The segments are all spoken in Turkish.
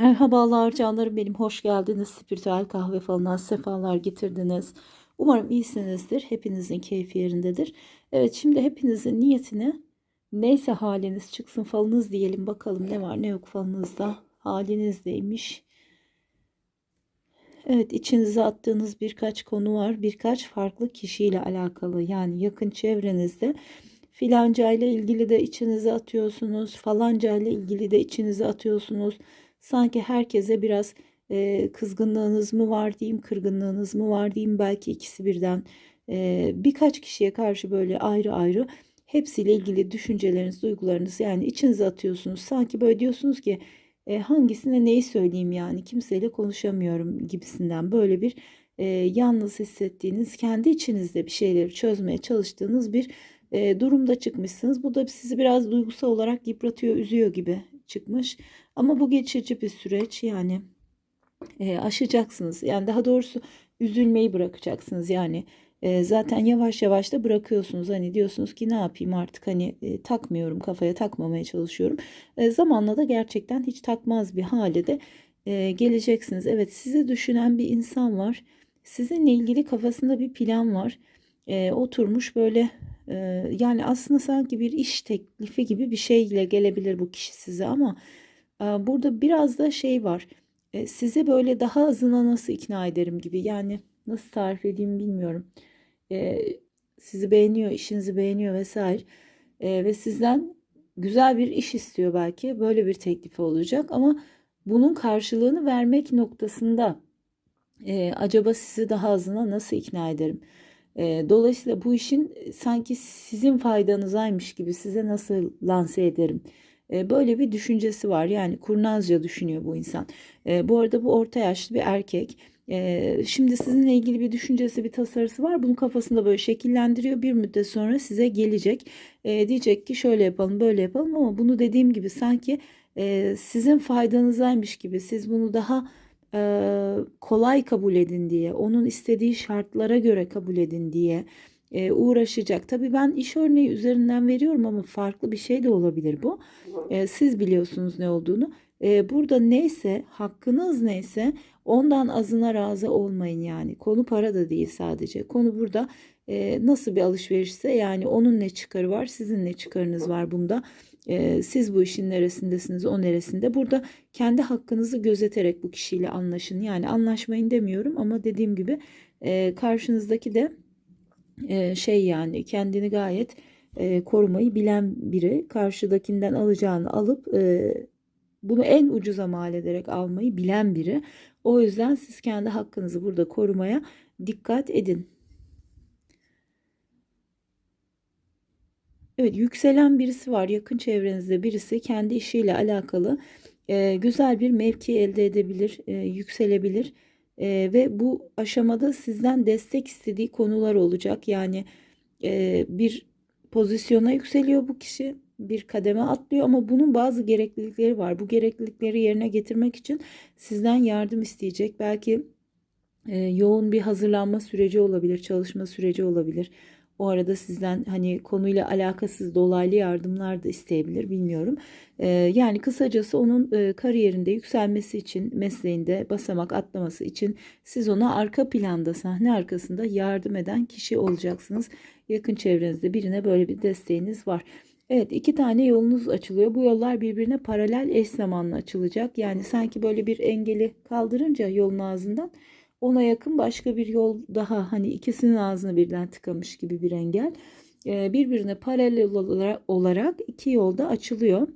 Merhabalar canlarım benim hoş geldiniz. Spiritüel kahve falına sefalar getirdiniz. Umarım iyisinizdir. Hepinizin keyfi yerindedir. Evet şimdi hepinizin niyetine neyse haliniz çıksın falınız diyelim. Bakalım ne var ne yok falınızda. Haliniz neymiş? Evet içinize attığınız birkaç konu var. Birkaç farklı kişiyle alakalı. Yani yakın çevrenizde filanca ile ilgili de içinize atıyorsunuz. Falanca ile ilgili de içinize atıyorsunuz. Sanki herkese biraz e, kızgınlığınız mı var diyeyim, kırgınlığınız mı var diyeyim. Belki ikisi birden e, birkaç kişiye karşı böyle ayrı ayrı hepsiyle ilgili düşünceleriniz, duygularınız yani içinize atıyorsunuz. Sanki böyle diyorsunuz ki e, hangisine neyi söyleyeyim yani kimseyle konuşamıyorum gibisinden böyle bir e, yalnız hissettiğiniz, kendi içinizde bir şeyleri çözmeye çalıştığınız bir e, durumda çıkmışsınız. Bu da sizi biraz duygusal olarak yıpratıyor, üzüyor gibi çıkmış. Ama bu geçici bir süreç yani e, aşacaksınız. Yani daha doğrusu üzülmeyi bırakacaksınız yani. E, zaten yavaş yavaş da bırakıyorsunuz. Hani diyorsunuz ki ne yapayım artık hani e, takmıyorum kafaya takmamaya çalışıyorum. E, zamanla da gerçekten hiç takmaz bir hale de e, geleceksiniz. Evet sizi düşünen bir insan var. Sizinle ilgili kafasında bir plan var. E, oturmuş böyle yani aslında sanki bir iş teklifi gibi bir şeyle gelebilir bu kişi size ama burada biraz da şey var. Size böyle daha azına nasıl ikna ederim gibi yani nasıl tarif edeyim bilmiyorum. Sizi beğeniyor, işinizi beğeniyor vesaire ve sizden güzel bir iş istiyor belki böyle bir teklifi olacak ama bunun karşılığını vermek noktasında acaba sizi daha azına nasıl ikna ederim? Dolayısıyla bu işin sanki sizin faydanızaymış gibi size nasıl lanse ederim? Böyle bir düşüncesi var. Yani kurnazca düşünüyor bu insan. Bu arada bu orta yaşlı bir erkek. Şimdi sizinle ilgili bir düşüncesi, bir tasarısı var. Bunu kafasında böyle şekillendiriyor. Bir müddet sonra size gelecek. Diyecek ki şöyle yapalım, böyle yapalım ama bunu dediğim gibi sanki sizin faydanızaymış gibi. Siz bunu daha e, kolay kabul edin diye, onun istediği şartlara göre kabul edin diye e, uğraşacak. Tabii ben iş örneği üzerinden veriyorum ama farklı bir şey de olabilir bu. E, siz biliyorsunuz ne olduğunu. E, burada neyse, hakkınız neyse ondan azına razı olmayın yani. Konu para da değil sadece. Konu burada e, nasıl bir alışverişse yani onun ne çıkarı var, sizin ne çıkarınız var bunda. E, siz bu işin neresindesiniz, o neresinde. Burada kendi hakkınızı gözeterek bu kişiyle anlaşın. Yani anlaşmayın demiyorum ama dediğim gibi e, karşınızdaki de e, şey yani kendini gayet e, korumayı bilen biri karşıdakinden alacağını alıp e, bunu en ucuza mal ederek almayı bilen biri. O yüzden siz kendi hakkınızı burada korumaya dikkat edin. Evet yükselen birisi var yakın çevrenizde birisi kendi işiyle alakalı e, güzel bir mevki elde edebilir, e, yükselebilir e, ve bu aşamada sizden destek istediği konular olacak. Yani e, bir pozisyona yükseliyor bu kişi, bir kademe atlıyor ama bunun bazı gereklilikleri var. Bu gereklilikleri yerine getirmek için sizden yardım isteyecek. Belki e, yoğun bir hazırlanma süreci olabilir, çalışma süreci olabilir. O arada sizden hani konuyla alakasız dolaylı yardımlar da isteyebilir bilmiyorum. Ee, yani kısacası onun e, kariyerinde yükselmesi için mesleğinde basamak atlaması için siz ona arka planda sahne arkasında yardım eden kişi olacaksınız. Yakın çevrenizde birine böyle bir desteğiniz var. Evet iki tane yolunuz açılıyor. Bu yollar birbirine paralel eş zamanlı açılacak. Yani sanki böyle bir engeli kaldırınca yolun ağzından ona yakın başka bir yol daha hani ikisinin ağzını birden tıkamış gibi bir engel e, birbirine paralel olarak iki yolda açılıyor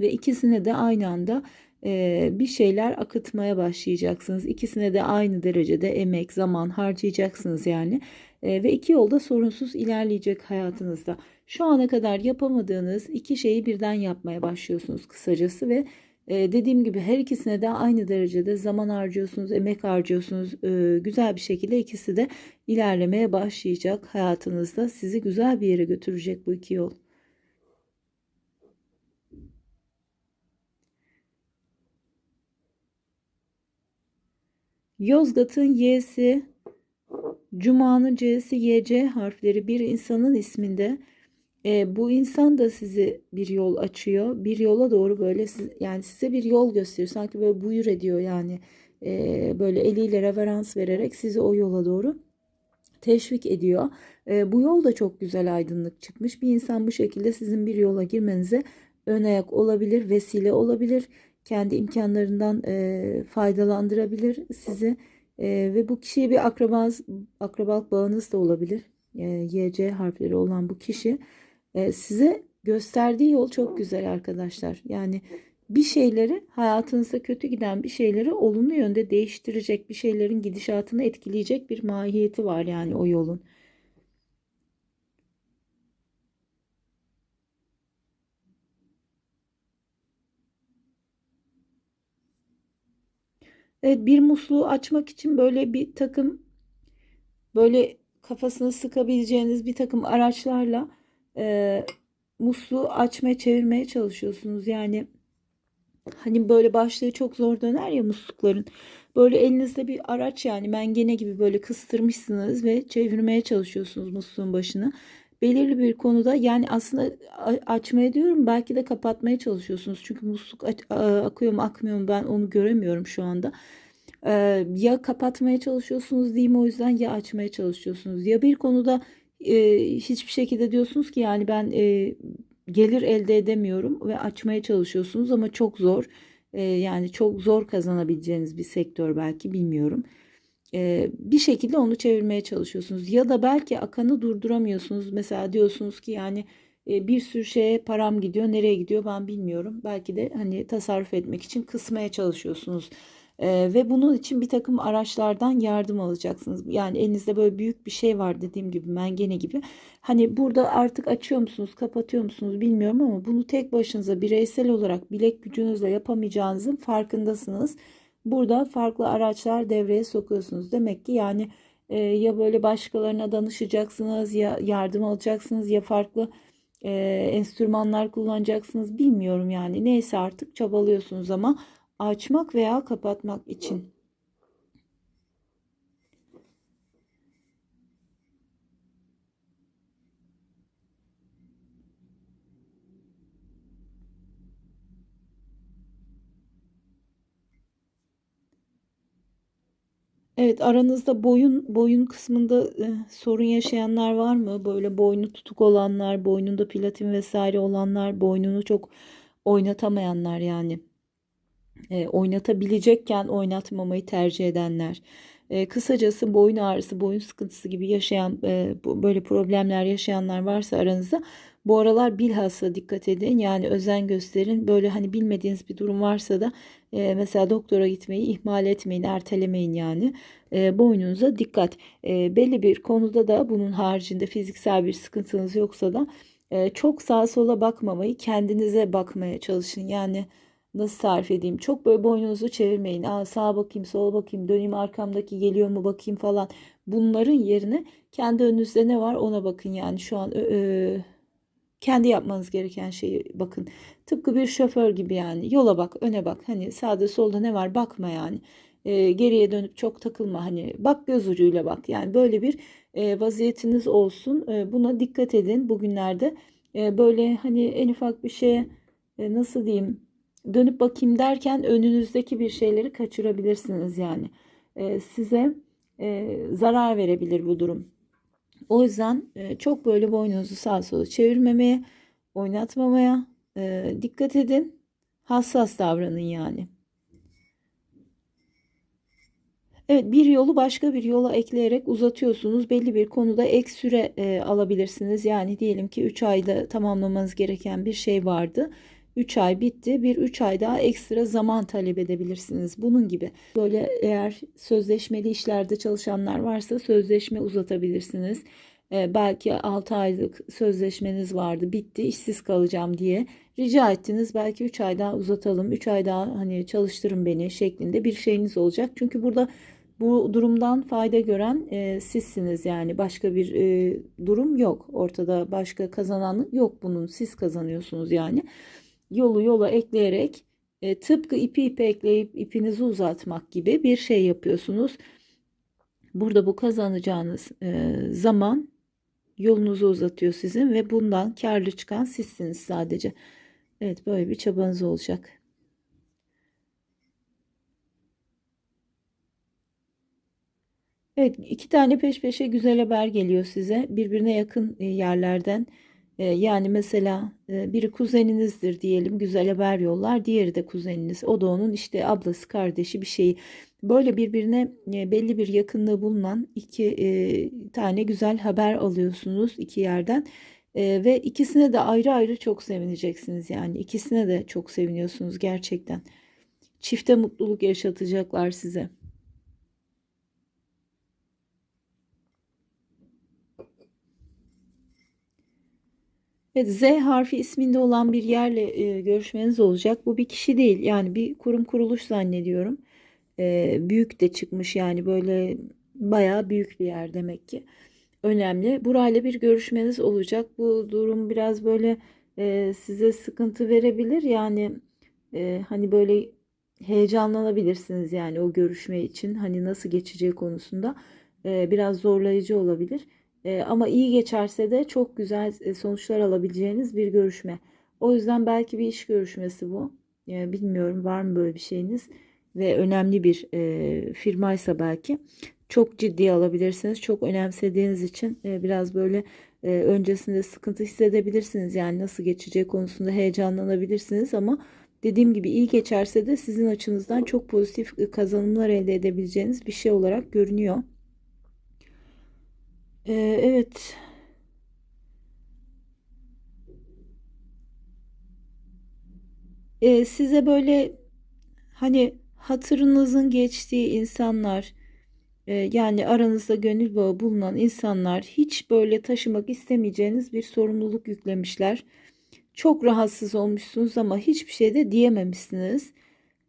ve ikisine de aynı anda e, bir şeyler akıtmaya başlayacaksınız. İkisine de aynı derecede emek, zaman harcayacaksınız yani. E, ve iki yolda sorunsuz ilerleyecek hayatınızda. Şu ana kadar yapamadığınız iki şeyi birden yapmaya başlıyorsunuz kısacası ve ee, dediğim gibi her ikisine de aynı derecede zaman harcıyorsunuz, emek harcıyorsunuz. Ee, güzel bir şekilde ikisi de ilerlemeye başlayacak hayatınızda. Sizi güzel bir yere götürecek bu iki yol. Yozgat'ın Y'si, Cuma'nın C'si, YC harfleri bir insanın isminde E, bu insan da sizi bir yol açıyor. Bir yola doğru böyle siz, yani size bir yol gösteriyor. Sanki böyle buyur ediyor yani. E, böyle eliyle reverans vererek sizi o yola doğru teşvik ediyor. E, bu yol da çok güzel aydınlık çıkmış. Bir insan bu şekilde sizin bir yola girmenize ön ayak olabilir, vesile olabilir. Kendi imkanlarından e, faydalandırabilir sizi. E, ve bu kişiye bir akrabaz, akrabalık bağınız da olabilir. E, YC harfleri olan bu kişi e, size gösterdiği yol çok güzel arkadaşlar. Yani bir şeyleri hayatınızda kötü giden bir şeyleri olumlu yönde değiştirecek bir şeylerin gidişatını etkileyecek bir mahiyeti var yani o yolun. Evet bir musluğu açmak için böyle bir takım böyle kafasını sıkabileceğiniz bir takım araçlarla e, musluğu açmaya çevirmeye çalışıyorsunuz. Yani hani böyle başlığı çok zor döner ya muslukların. Böyle elinizde bir araç yani mengene gibi böyle kıstırmışsınız ve çevirmeye çalışıyorsunuz musluğun başını. Belirli bir konuda yani aslında açmaya diyorum belki de kapatmaya çalışıyorsunuz. Çünkü musluk akıyor mu akmıyor mu ben onu göremiyorum şu anda. Ee, ya kapatmaya çalışıyorsunuz diyeyim o yüzden ya açmaya çalışıyorsunuz. Ya bir konuda e, hiçbir şekilde diyorsunuz ki yani ben e, gelir elde edemiyorum ve açmaya çalışıyorsunuz ama çok zor. E, yani çok zor kazanabileceğiniz bir sektör belki bilmiyorum. E, bir şekilde onu çevirmeye çalışıyorsunuz. Ya da belki akanı durduramıyorsunuz. Mesela diyorsunuz ki yani e, bir sürü şeye param gidiyor. Nereye gidiyor ben bilmiyorum. Belki de hani tasarruf etmek için kısmaya çalışıyorsunuz. Ee, ve bunun için bir takım araçlardan yardım alacaksınız. Yani elinizde böyle büyük bir şey var dediğim gibi mengene gibi. Hani burada artık açıyor musunuz, kapatıyor musunuz bilmiyorum ama bunu tek başınıza bireysel olarak bilek gücünüzle yapamayacağınızın farkındasınız. Burada farklı araçlar devreye sokuyorsunuz. Demek ki yani e, ya böyle başkalarına danışacaksınız ya yardım alacaksınız ya farklı e, enstrümanlar kullanacaksınız bilmiyorum yani neyse artık çabalıyorsunuz ama açmak veya kapatmak için. Evet aranızda boyun boyun kısmında e, sorun yaşayanlar var mı? Böyle boynu tutuk olanlar, boynunda platin vesaire olanlar, boynunu çok oynatamayanlar yani e, oynatabilecekken oynatmamayı tercih edenler. E, kısacası boyun ağrısı, boyun sıkıntısı gibi yaşayan e, böyle problemler yaşayanlar varsa aranızda bu aralar bilhassa dikkat edin. Yani özen gösterin. Böyle hani bilmediğiniz bir durum varsa da e, mesela doktora gitmeyi ihmal etmeyin, ertelemeyin yani. E, boynunuza dikkat. E, belli bir konuda da bunun haricinde fiziksel bir sıkıntınız yoksa da e, çok sağa sola bakmamayı, kendinize bakmaya çalışın. Yani nasıl tarif edeyim? Çok böyle boynunuzu çevirmeyin. Aa, sağa bakayım, sola bakayım, döneyim arkamdaki geliyor mu bakayım falan. Bunların yerine kendi önünüzde ne var ona bakın yani şu an ö, kendi yapmanız gereken şeyi bakın. Tıpkı bir şoför gibi yani yola bak, öne bak. Hani sağda solda ne var bakma yani. E, geriye dönüp çok takılma hani bak göz ucuyla bak. Yani böyle bir e, vaziyetiniz olsun. E, buna dikkat edin bugünlerde. E, böyle hani en ufak bir şeye e, nasıl diyeyim dönüp bakayım derken önünüzdeki bir şeyleri kaçırabilirsiniz yani. E, size e, zarar verebilir bu durum. O yüzden e, çok böyle boynunuzu sağa sola çevirmemeye, oynatmamaya e, dikkat edin. Hassas davranın yani. Evet bir yolu başka bir yola ekleyerek uzatıyorsunuz. Belli bir konuda ek süre e, alabilirsiniz. Yani diyelim ki 3 ayda tamamlamanız gereken bir şey vardı. 3 ay bitti. Bir 3 ay daha ekstra zaman talep edebilirsiniz. Bunun gibi. Böyle eğer sözleşmeli işlerde çalışanlar varsa sözleşme uzatabilirsiniz. Ee, belki 6 aylık sözleşmeniz vardı bitti işsiz kalacağım diye rica ettiniz belki 3 ay daha uzatalım 3 ay daha hani çalıştırın beni şeklinde bir şeyiniz olacak çünkü burada bu durumdan fayda gören e, sizsiniz yani başka bir e, durum yok ortada başka kazanan yok bunun siz kazanıyorsunuz yani yolu yola ekleyerek e, tıpkı ipi ipe ekleyip ipinizi uzatmak gibi bir şey yapıyorsunuz. Burada bu kazanacağınız e, zaman yolunuzu uzatıyor sizin ve bundan karlı çıkan sizsiniz sadece. Evet böyle bir çabanız olacak. Evet iki tane peş peşe güzel haber geliyor size. Birbirine yakın e, yerlerden. E, Yani mesela e, biri kuzeninizdir diyelim güzel haber yollar. Diğeri de kuzeniniz. O da onun işte ablası, kardeşi bir şeyi. Böyle birbirine e, belli bir yakınlığı bulunan iki e, tane güzel haber alıyorsunuz iki yerden. E, ve ikisine de ayrı ayrı çok sevineceksiniz yani. İkisine de çok seviniyorsunuz gerçekten. Çifte mutluluk yaşatacaklar size. Evet, Z harfi isminde olan bir yerle e, görüşmeniz olacak. Bu bir kişi değil yani bir kurum kuruluş zannediyorum. E, büyük de çıkmış yani böyle bayağı büyük bir yer demek ki. Önemli. Burayla bir görüşmeniz olacak. Bu durum biraz böyle e, size sıkıntı verebilir. Yani e, hani böyle heyecanlanabilirsiniz yani o görüşme için. Hani nasıl geçeceği konusunda e, biraz zorlayıcı olabilir. E, ama iyi geçerse de çok güzel e, sonuçlar alabileceğiniz bir görüşme. O yüzden belki bir iş görüşmesi bu. Bilmiyorum var mı böyle bir şeyiniz ve önemli bir e, firmaysa belki çok ciddiye alabilirsiniz. Çok önemsediğiniz için e, biraz böyle öncesinde sıkıntı hissedebilirsiniz. Yani nasıl geçeceği konusunda heyecanlanabilirsiniz ama dediğim gibi iyi geçerse de sizin açınızdan çok pozitif kazanımlar elde edebileceğiniz bir şey olarak görünüyor. E, evet. E, size böyle hani hatırınızın geçtiği insanlar e, yani aranızda gönül bağı bulunan insanlar hiç böyle taşımak istemeyeceğiniz bir sorumluluk yüklemişler. Çok rahatsız olmuşsunuz ama hiçbir şey de diyememişsiniz.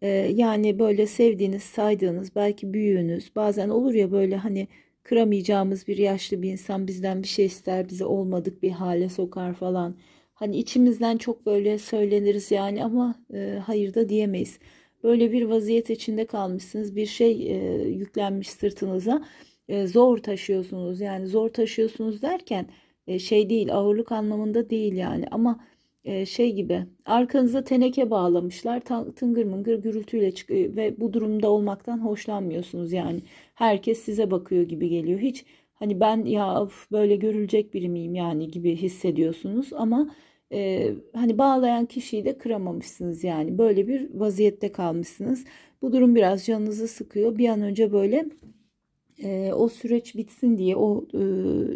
E, yani böyle sevdiğiniz, saydığınız belki büyüğünüz bazen olur ya böyle hani kıramayacağımız bir yaşlı bir insan bizden bir şey ister, bizi olmadık bir hale sokar falan. Hani içimizden çok böyle söyleniriz yani ama e, hayır da diyemeyiz. Böyle bir vaziyet içinde kalmışsınız. Bir şey e, yüklenmiş sırtınıza. E, zor taşıyorsunuz. Yani zor taşıyorsunuz derken e, şey değil, ağırlık anlamında değil yani. Ama e, şey gibi arkanıza teneke bağlamışlar. Tıngır mıngır gürültüyle çıkıyor ve bu durumda olmaktan hoşlanmıyorsunuz yani. Herkes size bakıyor gibi geliyor. Hiç hani ben ya of, böyle görülecek biri miyim yani gibi hissediyorsunuz ama e, hani bağlayan kişiyi de kıramamışsınız yani böyle bir vaziyette kalmışsınız. Bu durum biraz canınızı sıkıyor. Bir an önce böyle e, o süreç bitsin diye o e,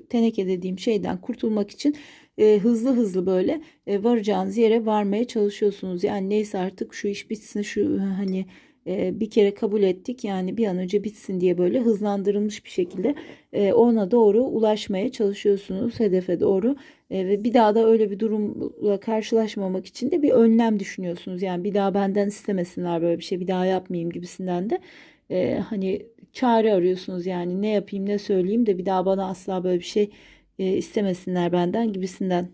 teneke dediğim şeyden kurtulmak için e, hızlı hızlı böyle e, varacağınız yere varmaya çalışıyorsunuz. Yani neyse artık şu iş bitsin şu hani e, bir kere kabul ettik yani bir an önce bitsin diye böyle hızlandırılmış bir şekilde e, ona doğru ulaşmaya çalışıyorsunuz hedefe doğru. E, ve bir daha da öyle bir durumla karşılaşmamak için de bir önlem düşünüyorsunuz. Yani bir daha benden istemesinler böyle bir şey bir daha yapmayayım gibisinden de e, hani çare arıyorsunuz. Yani ne yapayım ne söyleyeyim de bir daha bana asla böyle bir şey e, istemesinler benden gibisinden.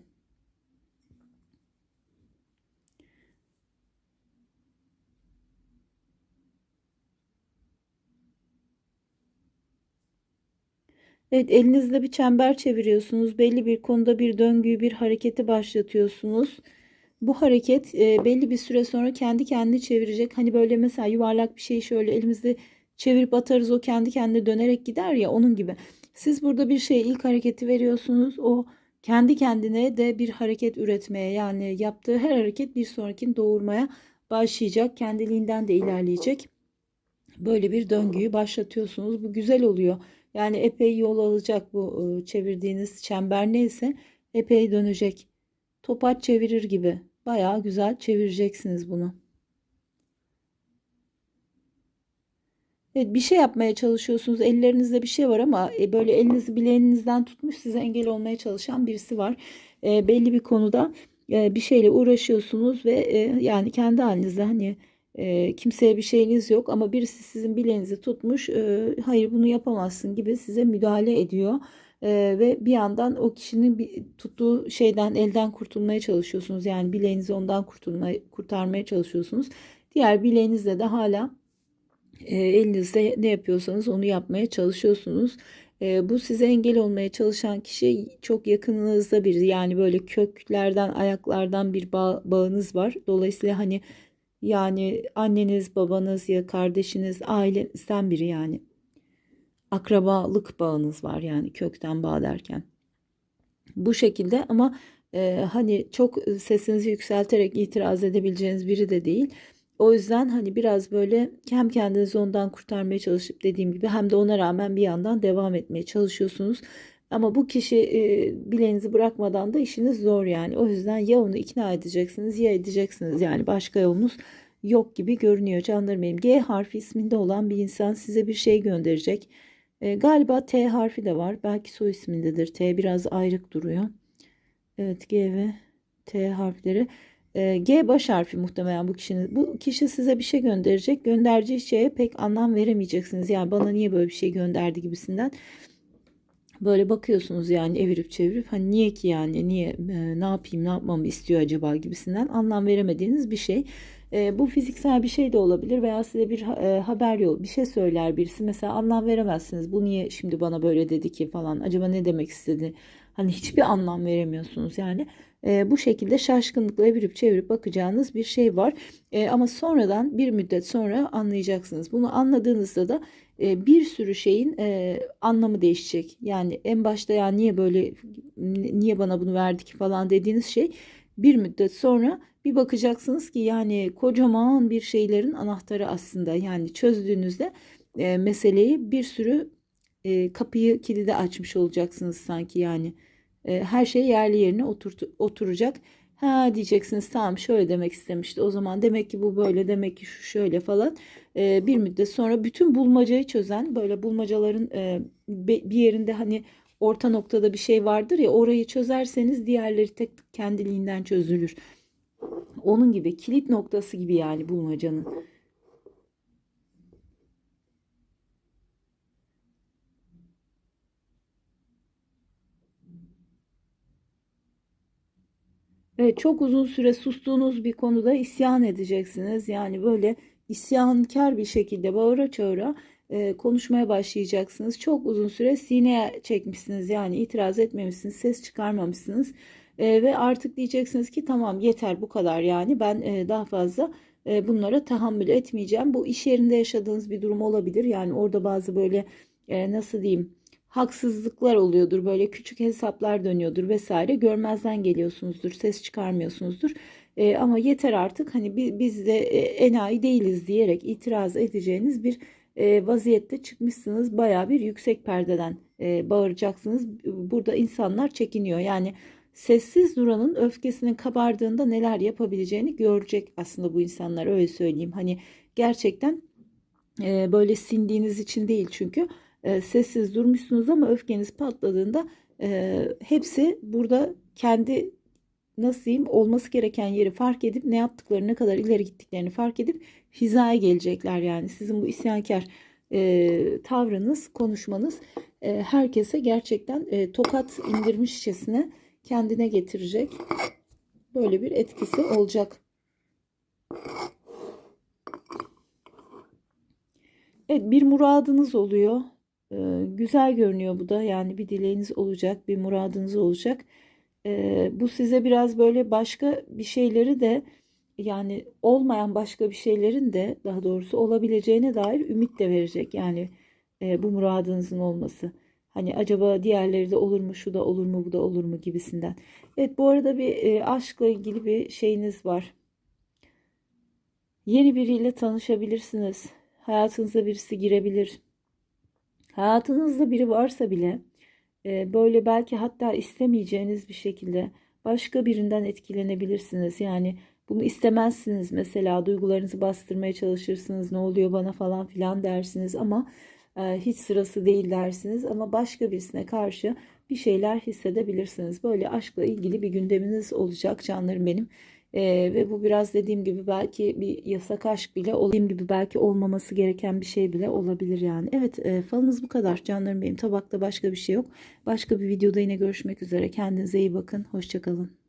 Evet, elinizde bir çember çeviriyorsunuz. Belli bir konuda bir döngüyü, bir hareketi başlatıyorsunuz. Bu hareket e, belli bir süre sonra kendi kendini çevirecek. Hani böyle mesela yuvarlak bir şeyi şöyle elimizde çevirip atarız o kendi kendine dönerek gider ya onun gibi. Siz burada bir şey ilk hareketi veriyorsunuz. O kendi kendine de bir hareket üretmeye yani yaptığı her hareket bir sonrakini doğurmaya başlayacak. Kendiliğinden de ilerleyecek. Böyle bir döngüyü başlatıyorsunuz. Bu güzel oluyor. Yani epey yol alacak bu e, çevirdiğiniz çember neyse epey dönecek. Topaç çevirir gibi. Bayağı güzel çevireceksiniz bunu. Evet, bir şey yapmaya çalışıyorsunuz. Ellerinizde bir şey var ama e, böyle elinizi bileğinizden tutmuş size engel olmaya çalışan birisi var. E, belli bir konuda e, bir şeyle uğraşıyorsunuz ve e, yani kendi halinizde hani e, kimseye bir şeyiniz yok ama birisi sizin bileğinizi tutmuş. E, hayır bunu yapamazsın gibi size müdahale ediyor. E, ve bir yandan o kişinin bir, tuttuğu şeyden elden kurtulmaya çalışıyorsunuz. Yani bileğinizi ondan kurtulmaya, kurtarmaya çalışıyorsunuz. Diğer bileğinizle de hala e, elinizde ne yapıyorsanız onu yapmaya çalışıyorsunuz. E, bu size engel olmaya çalışan kişi çok yakınınızda biri. Yani böyle köklerden, ayaklardan bir bağ, bağınız var. Dolayısıyla hani yani anneniz, babanız ya kardeşiniz, ailenizden biri yani. Akrabalık bağınız var yani kökten bağ derken. Bu şekilde ama e, hani çok sesinizi yükselterek itiraz edebileceğiniz biri de değil. O yüzden hani biraz böyle hem kendinizi ondan kurtarmaya çalışıp dediğim gibi hem de ona rağmen bir yandan devam etmeye çalışıyorsunuz. Ama bu kişi e, bileğinizi bırakmadan da işiniz zor yani. O yüzden ya onu ikna edeceksiniz ya edeceksiniz. Yani başka yolunuz yok gibi görünüyor canlarım benim. G harfi isminde olan bir insan size bir şey gönderecek. E, galiba T harfi de var. Belki soy ismindedir. T biraz ayrık duruyor. Evet G ve T harfleri. E, G baş harfi muhtemelen bu kişinin. Bu kişi size bir şey gönderecek. Göndereceği şeye pek anlam veremeyeceksiniz. Yani bana niye böyle bir şey gönderdi gibisinden. Böyle bakıyorsunuz yani evirip çevirip hani niye ki yani niye e, ne yapayım ne yapmamı istiyor acaba gibisinden anlam veremediğiniz bir şey. E, bu fiziksel bir şey de olabilir veya size bir e, haber yol bir şey söyler birisi mesela anlam veremezsiniz. Bu niye şimdi bana böyle dedi ki falan acaba ne demek istedi? Hani hiçbir anlam veremiyorsunuz yani. E, bu şekilde şaşkınlıkla evirip çevirip bakacağınız bir şey var. E, ama sonradan bir müddet sonra anlayacaksınız. Bunu anladığınızda da e, bir sürü şeyin e, anlamı değişecek. Yani en başta ya niye böyle niye bana bunu verdik falan dediğiniz şey bir müddet sonra bir bakacaksınız ki yani kocaman bir şeylerin anahtarı aslında yani çözdüğünüzde e, meseleyi bir sürü e, kapıyı kilidi açmış olacaksınız sanki yani e, her şey yerli yerine oturtu, oturacak. Ha diyeceksiniz tamam şöyle demek istemişti o zaman demek ki bu böyle demek ki şu şöyle falan e, bir müddet sonra bütün bulmacayı çözen böyle bulmacaların e, bir yerinde hani orta noktada bir şey vardır ya orayı çözerseniz diğerleri tek kendiliğinden çözülür. Onun gibi kilit noktası gibi yani bulmacanın. Evet, çok uzun süre sustuğunuz bir konuda isyan edeceksiniz. Yani böyle isyankar bir şekilde bağıra çağıra e, konuşmaya başlayacaksınız. Çok uzun süre sineye çekmişsiniz. Yani itiraz etmemişsiniz, ses çıkarmamışsınız. E, ve artık diyeceksiniz ki tamam yeter bu kadar yani ben e, daha fazla e, bunlara tahammül etmeyeceğim. Bu iş yerinde yaşadığınız bir durum olabilir. Yani orada bazı böyle e, nasıl diyeyim haksızlıklar oluyordur. Böyle küçük hesaplar dönüyordur vesaire. Görmezden geliyorsunuzdur. Ses çıkarmıyorsunuzdur. E, ama yeter artık hani biz de e, enayi değiliz diyerek itiraz edeceğiniz bir e, vaziyette çıkmışsınız. Baya bir yüksek perdeden e, bağıracaksınız. Burada insanlar çekiniyor. Yani sessiz duranın öfkesinin kabardığında neler yapabileceğini görecek aslında bu insanlar öyle söyleyeyim. Hani gerçekten e, böyle sindiğiniz için değil çünkü e, sessiz durmuşsunuz ama öfkeniz patladığında e, hepsi burada kendi nasıl diyeyim olması gereken yeri fark edip ne yaptıklarını ne kadar ileri gittiklerini fark edip hizaya gelecekler yani sizin bu isyankar e, tavrınız konuşmanız e, herkese gerçekten e, tokat indirmişçesine kendine getirecek böyle bir etkisi olacak. Evet bir muradınız oluyor. Güzel görünüyor bu da yani bir dileğiniz olacak bir muradınız olacak. Bu size biraz böyle başka bir şeyleri de yani olmayan başka bir şeylerin de daha doğrusu olabileceğine dair ümit de verecek. Yani bu muradınızın olması. Hani acaba diğerleri de olur mu, şu da olur mu, bu da olur mu gibisinden. Evet bu arada bir aşkla ilgili bir şeyiniz var. Yeni biriyle tanışabilirsiniz. Hayatınıza birisi girebilir. Hayatınızda biri varsa bile e, böyle belki hatta istemeyeceğiniz bir şekilde başka birinden etkilenebilirsiniz. Yani bunu istemezsiniz mesela duygularınızı bastırmaya çalışırsınız ne oluyor bana falan filan dersiniz ama e, hiç sırası değil dersiniz ama başka birisine karşı bir şeyler hissedebilirsiniz. Böyle aşkla ilgili bir gündeminiz olacak canlarım benim. Ee, ve bu biraz dediğim gibi belki bir yasak aşk bile dediğim gibi belki olmaması gereken bir şey bile olabilir yani. Evet e, falınız bu kadar canlarım benim tabakta başka bir şey yok. Başka bir videoda yine görüşmek üzere. Kendinize iyi bakın. Hoşçakalın.